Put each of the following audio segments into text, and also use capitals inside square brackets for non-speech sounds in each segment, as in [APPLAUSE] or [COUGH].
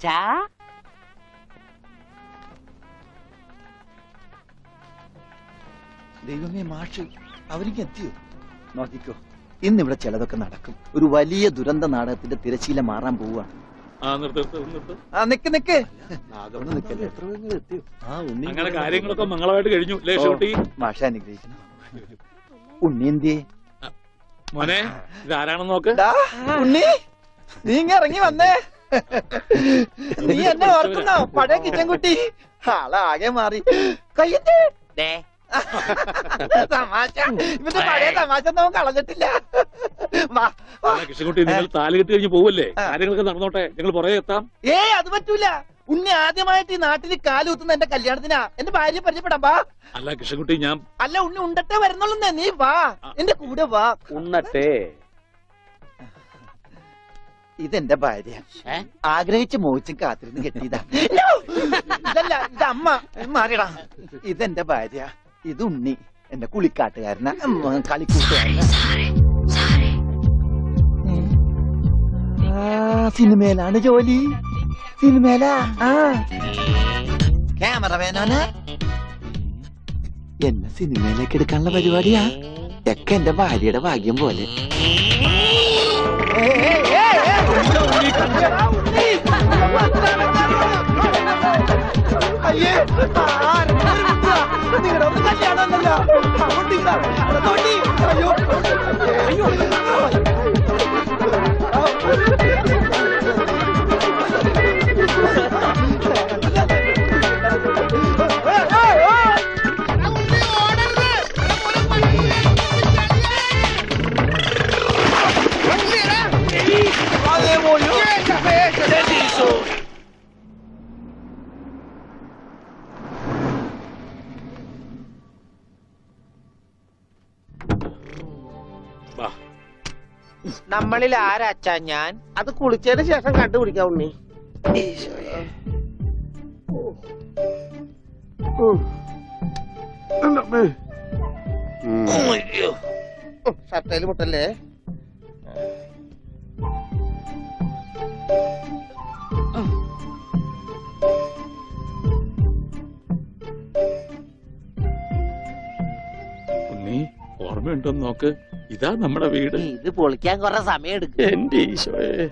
അച്ഛാ ദൈവമേ മാഷ് അവരിക്ക് എത്തിയോ നോക്കിക്കോ ഇന്നിവിടെ ചിലതൊക്കെ നടക്കും. ഒരു വലിയ ദുരന്ത നാടകത്തിന്റെ തിരശീല മാറാൻ പോവുകയാണ്. ആ നിർത്ത് നിർത്ത് നിർത്ത്. ആ നിക്ക് നിക്ക്. നാഗവണ്ണം നിക്കല്ലേ? എത്ര പേര് എത്തിയോ ആ ഉണ്ണി അങ്ങനെ കാര്യങ്ങളൊക്കെ മംഗളമായിട്ട് കഴിഞ്ഞു ലേ ഷോട്ടി? മാഷ അനുഗ്രഹിക്കണം. ഉണ്ണി എന്തിയേ? മോനെ ഇതാരാണെന്ന് നോക്ക്. ഉണ്ണി നീ ഇറങ്ങി വന്നേ. നീ എന്നെ ഓർക്കുന്നോ? പഴയ കിച്ചൻ കുട്ടി ആളാകെ മാറി. കയ്യത്തെ. തമാശ. ഇവന്റെ പഴയ തമാശ ഒന്നും കളഞ്ഞിട്ടില്ല. കൃഷ്ണൻകുട്ടി നിങ്ങൾ താലി കെട്ടി കഴിഞ്ഞ് പോവല്ലേ? കാര്യങ്ങളൊക്കെ നടന്നോട്ടെ. ഞങ്ങൾ പുറകെ എത്താം. ഏ അത് പറ്റൂല. ഉണ്ണി ആദ്യമായിട്ട് ഈ നാട്ടിൽ കാലുകുത്തുന്ന എന്റെ കല്യാണത്തിനാ. എന്റെ ഭാര്യ പരിചയപ്പെടാം വാ. അല്ല കൃഷ്ണൻകുട്ടി ഞാൻ അല്ല ഉണ്ണി ഉണ്ടട്ടെ വരുന്നുള്ളൂ നീ വാ. എന്റെ കൂടെ വാ. ഉണ്ണട്ടെ. ഇതെന്റെ ഭാര്യ. ആഗ്രഹിച്ച് മോഹിച്ചും കാത്തിരുന്ന് കെട്ടിയതാ! ഇതല്ല ഇത് അമ്മ. മാറിയടാ. ഇതെന്റെ ഭാര്യ. ഇത് ഉണ്ണി. എന്റെ കുളിക്കാട്ടുകാരന. കളിക്കൂട്ടുകാരന. സിനിമയിലാണ് ജോലി. സിനിമയിലാ? ആ. ക്യാമറമാനാണ് എന്നെ സിനിമയിലേക്ക് എടുക്കാനുള്ള പരിപാടിയാ. ഒക്കെ എന്റെ ഭാര്യയുടെ ഭാഗ്യം പോലെ. അയ്യേ. അയ്യോ നമ്മളിൽ ആരാച്ചാ ഞാൻ? അത് കുളിച്ചതിന് ശേഷം കണ്ടുപിടിക്കാം ഉണ്ണി. ഷർട്ടയിൽ മുട്ടല്ലേ ഉണ്ണി ഓർമ്മയുണ്ടോ നോക്ക്. ഇതാ നമ്മുടെ വീട്. ഇത് പൊളിക്കാൻ കുറെ സമയം എടുക്കും. എന്റെ ഈശോയെ.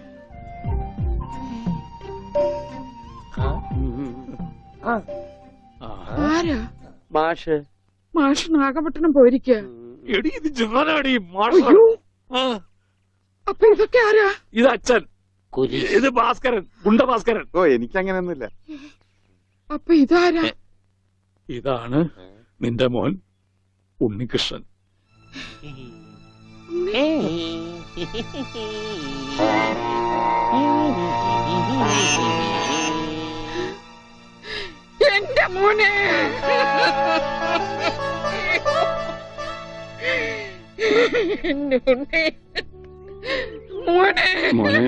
ആ. ആരാ? മാഷ്. മാഷ് നാഗപട്ടണം പോയിരിക്ക. എടി ഇത് ഞാനാടി മാഷ്. അപ്പൊ ഇതൊക്കെ ആരാ? ഇത് അച്ഛൻ. ഇത് ഭാസ്കരൻ ഗുണ്ട ഭാസ്കരൻ. ഓ എനിക്കങ്ങനെയൊന്നുമില്ല അപ്പൊ ഇതാരാ? ഇതാണ് നിന്റെ മോൻ ഉണ്ണികൃഷ്ണൻ. എന്റെ മോനെ. മോനെ. മോനെ.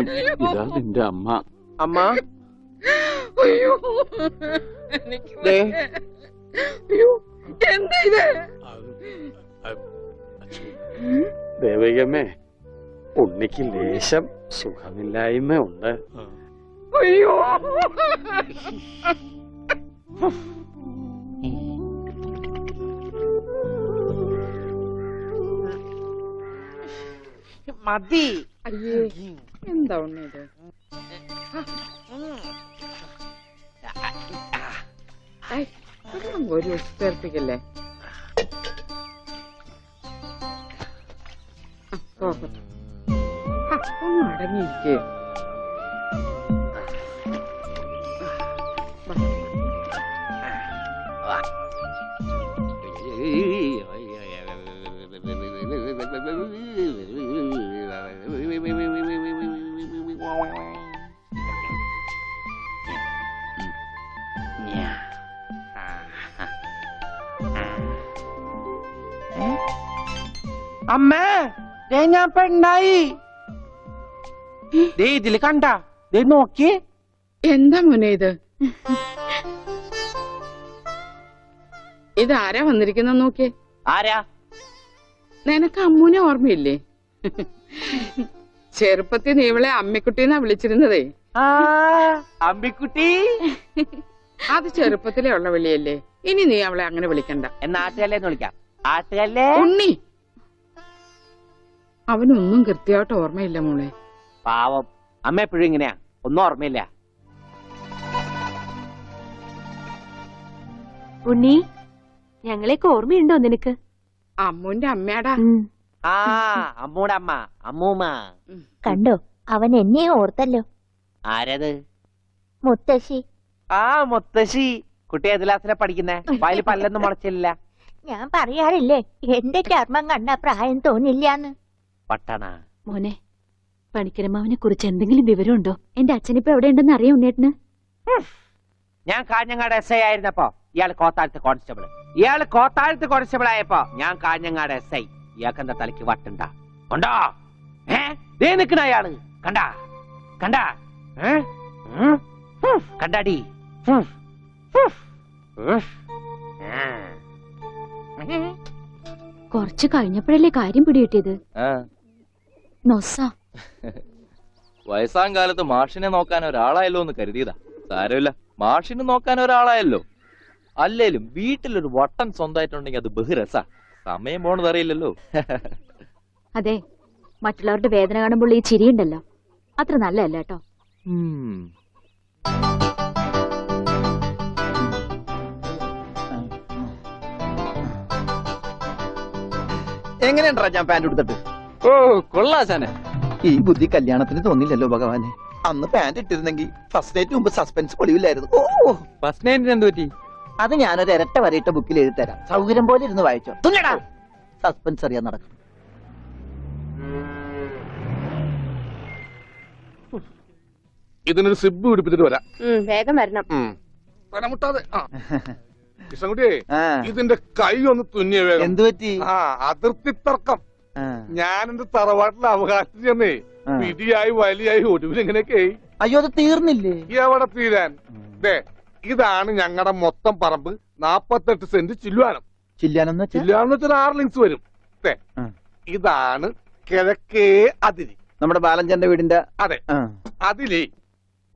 ഇതാ നിന്റെ അമ്മ. അമ്മ? അയ്യോ. എനിക്ക്. അയ്യോ. എന്താ ഇത്? ദേവികമ്മേ ഉണ്ണിക്ക് ലേശം സുഖമില്ലായ്മ ഉണ്ട് അയ്യോ. മതി. അയ്യേ എന്താ ഉണ്ണി ഇത്? ഒരു ഉത്തേർപ്പിക്കല്ലേ പോകട്ടെ ആ, ഒന്ന് അടങ്ങിയിരിക്കേ അമ്മേ ദേ ഞാൻ പെണ്ണായി ദേ ഇതിൽ കണ്ട. ദേ നോക്കി. എന്താ മോനെ ഇത്? ഇതാരാ വന്നിരിക്കുന്ന നോക്കിയേ? ആരാ? നിനക്ക് അമ്മൂനെ ഓർമ്മയില്ലേ? ചെറുപ്പത്തിൽ നീ ഇവളെ അമ്മിക്കുട്ടിന്നാ വിളിച്ചിരുന്നതേ. ആ അമ്പിക്കുട്ടി അത് ചെറുപ്പത്തിലേ ഉള്ള വിളിയല്ലേ. ഇനി നീ അവളെ അങ്ങനെ വിളിക്കണ്ട. എന്നാട്ടല്ലേ ആട്ടുകല്ലേന്ന് വിളിക്കാം. ആട്ടുകല്ലേ? ഉണ്ണി. അവനൊന്നും കൃത്യമായിട്ട് ഓർമ്മയില്ല മോളെ. പാവം. അമ്മ എപ്പോഴും ഇങ്ങനെയാ. ഒന്നും ഓർമ്മയില്ല. ഉണ്ണി ഞങ്ങളെയൊക്കെ ഓർമ്മയുണ്ടോ നിനക്ക്? അമ്മുന്റെ അമ്മയാടാ. ആ അമ്മൂടെ അമ്മ അമ്മൂമ്മ. കണ്ടോ? അവൻ എന്നെ ഓർത്തല്ലോ. ആരത്? മുത്തശ്ശി. ആ മുത്തശ്ശി. കുട്ടി ഏത് ക്ലാസ്സിലാ പഠിക്കുന്നേ? വായിൽ പല്ലൊന്നും മുളച്ചില്ല. ഞാൻ പറയാറില്ലേ എന്റെ ചർമ്മം കണ്ട പ്രായം തോന്നില്ലാന്ന്. പട്ടണ? മോനെ പണിക്കരമാവിനെ കുറിച്ച് എന്തെങ്കിലും വിവരമുണ്ടോ? എന്റെ അച്ഛനിപ്പോ എവിടെ ഉണ്ടെന്ന് അറിയാം ഉണ്ണേട്ടന്? ഞാൻ കാഞ്ഞങ്ങാട് എസ് ഐ ആയിരുന്നപ്പോ ഇയാൾ കോത്താഴത്ത് കോൺസ്റ്റബിൾ ഇയാൾ കോത്താഴത്ത് കോൺസ്റ്റബിൾ ആയപ്പോ ഞാൻ കാഞ്ഞങ്ങാട് എസ് ഐ ഇയാൾക്ക് എന്താ തലക്ക് വട്ടുണ്ടാ? ഉണ്ടോ ഏ? ദേ നിക്കണ അയാൾ. കണ്ടാ? കണ്ടാ. കണ്ടാടി? കൊറച്ച് കഴിഞ്ഞപ്പോഴല്ലേ കാര്യം പിടികിട്ടിയത്? വയസ്സാം കാലത്ത് മാഷിനെ നോക്കാൻ ഒരാളായല്ലോ എന്ന് കരുതിയതാ. സാരമില്ല. മാഷിനെ നോക്കാൻ ഒരാളായല്ലോ. അല്ലേലും വീട്ടിലൊരു വട്ടൻ സ്വന്തമായിട്ടുണ്ടെങ്കിൽ അത് ബഹുരസാ സമയം പോണത് അറിയില്ലല്ലോ. അതെ മറ്റുള്ളവരുടെ വേദന കാണുമ്പോൾ ഈ ചിരിയുണ്ടല്ലോ അത്ര നല്ലതല്ല കേട്ടോ. എങ്ങനെയുണ്ടാ ഞാൻ പാന്റ് എടുത്തിട്ട് ഓ കൊള്ളാശാനെ ഈ ബുദ്ധി കല്യാണത്തിന് തോന്നില്ലല്ലോ ഭഗവാനെ. അന്ന് പാന്റ് ഇട്ടിരുന്നെങ്കിൽ ഫസ്റ്റ് നൈറ്റ് മുമ്പ് സസ്പെൻസ് പൊളിവില്ലായിരുന്നു. ഓ ഫസ്റ്റ് നൈറ്റിന് എന്ത് പറ്റി? അത് ഞാനൊരു ഇരട്ട വരയിട്ട ബുക്കിൽ എഴുതി തരാം സൗകര്യം പോലെ ഇരുന്ന് വായിച്ചോ. തുന്നടാ. സസ്പെൻസ് അറിയാൻ നടക്കും. ഇതിനൊരു സിബ് പിടിപ്പിച്ചിട്ട് വരാം. വേഗം വരണം. [LAUGHS] കൃഷ്ണൻകുട്ടിയെ ഇതിന്റെ കൈ ഒന്ന് തുന്നിയ വേഗം. എന്തു പറ്റി? ആ അതിർത്തി തർക്കം. എന്റെ തറവാട്ടിലെ അവകാശം ചെന്നേ. പിടിയായി വലിയായി ഒടുവിൽ ഇങ്ങനെയൊക്കെ അയ്യോ അത് തീർന്നില്ലേ? എവിടെ തീരാൻ. ദേ ഇതാണ് ഞങ്ങളുടെ മൊത്തം പറമ്പ്. നാപ്പത്തെട്ട് സെന്റ് ചില്ലുവാനം. ചില്ലാനെന്ന് വെച്ചാ? ചില്ലുവാനം വെച്ചാൽ ആറ് ലിങ്സ് വരും. ദേ ഇതാണ് കിഴക്കേ അതിരി. നമ്മുടെ ബാലഞ്ചന്റെ വീടിന്റെ അതെ. അതിലേ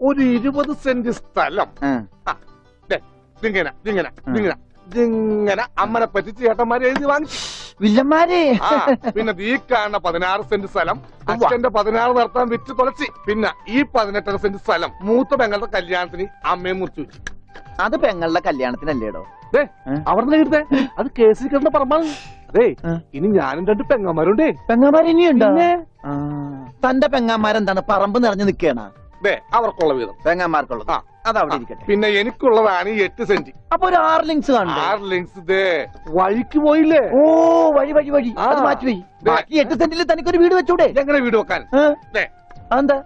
ഒരു ഇരുപത് സെന്റ് സ്ഥലം. ഇങ്ങനെ ഇങ്ങനെ ഇങ്ങനെ അമ്മനെ പറ്റി ചേട്ടന്മാരെ എഴുതി വാങ്ങിച്ചു. വില്ലന്മാരെ. പിന്നെ ഈ കാണുന്ന പതിനാറ് സെന്റ് സ്ഥലം അച്ഛന്റെ പതിനാറ് നടത്താൻ വിറ്റ് തുളച്ചി പിന്നെ ഈ പതിനെട്ടര സെന്റ് സ്ഥലം മൂത്ത പെങ്ങളുടെ കല്യാണത്തിന് അമ്മയെ മുറിച്ചു വെച്ചു. അത് പെങ്ങളുടെ കല്യാണത്തിനല്ലേടോ? അവിടെ കിട്ടേ അത് കേസിൽ കിടന്ന പറമ്പാണ്. അതെ. ഇനി ഞാനും രണ്ട് പെങ്ങന്മാരുണ്ടേ. പെങ്ങന്മാർ ഇനിയുണ്ടോ? തന്റെ പെങ്ങന്മാരെന്താണ് പറമ്പ് നിറഞ്ഞു നിക്കണ അവർക്കുള്ള വീതം. പെങ്ങന്മാർക്കുള്ളത്. ആ. അത് അവിടെ ഇരിക്കട്ടെ. പിന്നെ എനിക്കുള്ളതാണ് ഈ എട്ട് സെന്റ്. അപ്പൊ ഒരു ആറ് ലിങ്സ് ആറ് ലിങ്സ് വഴിക്ക് പോയില്ലേ? ഓ വഴി വഴി വഴി. അത് മാറ്റി പോയി ബാക്കി എട്ട് സെന്റിൽ തനിക്കൊരു വീട് വെച്ചൂടെ? എങ്ങനെ വീട് വെക്കാൻ. അതെന്താ?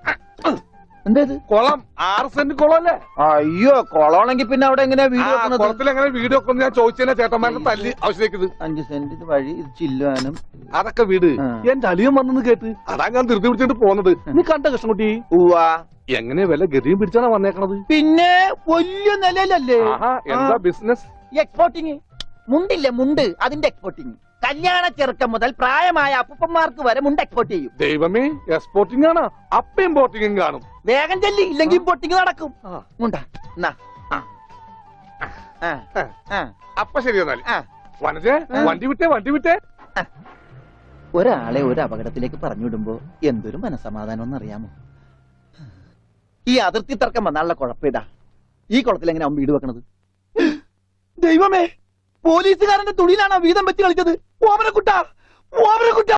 എന്താ കൊളം. ആറ് സെന്റ് കുളം അല്ലേ അയ്യോ കൊളമാണെങ്കിൽ പിന്നെ അവിടെ എങ്ങനെയാ വീട് കുളത്തിൽ എങ്ങനെ വീട് വെക്കുന്നു ഞാൻ ചോദിച്ചാൽ ചേട്ടന്മാരുടെ തല്ലി ആവശ്യത്തേക്കത് അഞ്ച് സെന്റ് ഇത് വഴി ഇത് ചില്ലുവാനും. അതൊക്കെ വീട്. എന്റെ അളിയൻ വന്നെന്ന് കേട്ട്. അതാ ഞാൻ ധൃതി പിടിച്ചിട്ട് പോന്നത്. നീ കണ്ട കൃഷ്ണൻകുട്ടി? ഉവാ എങ്ങനെ വില ഗതിയും പിടിച്ചാണ് വന്നേക്കണത്? പിന്നെ വലിയ നിലയിലല്ലേ? എന്താ ബിസിനസ് എക്സ്പോർട്ടിങ് മുണ്ടില്ലേ മുണ്ട്. അതിന്റെ എക്സ്പോർട്ടിങ് കല്യാണ ചെറുക്കം മുതൽ പ്രായമായ അപ്പുപ്പന്മാർക്ക് വരെ മുണ്ട് എക്സ്പോർട്ട് ചെയ്യും. ദൈവമേ എക്സ്പോർട്ടിംഗ് ആണ്? അപ്പ ഇമ്പോർട്ടിംഗും കാണും. വേഗം ചെല്ലി ഇല്ലെങ്കിൽ ഇമ്പോർട്ടിംഗ് നടക്കും. മുണ്ട. അപ്പൊ ശരി എന്നാൽ വനജേ വണ്ടി വിട്ടേ വണ്ടി വിട്ടേ. ഒരാളെ ഒരു അപകടത്തിലേക്ക് പറഞ്ഞുവിടുമ്പോ എന്തൊരു മനസമാധാനം എന്നറിയാമോ? ഈ അതിർത്തി തർക്കം വന്നാലുള്ള കുഴപ്പമിതാ ഈ കുളത്തിൽ എങ്ങനെ അവൻ വീട് വെക്കണത്? ദൈവമേ പോലീസുകാരന്റെ തുണിയിലാണ് വീതം വെച്ച് കളിച്ചത്. ഓമനക്കുട്ട ഓമനക്കുട്ട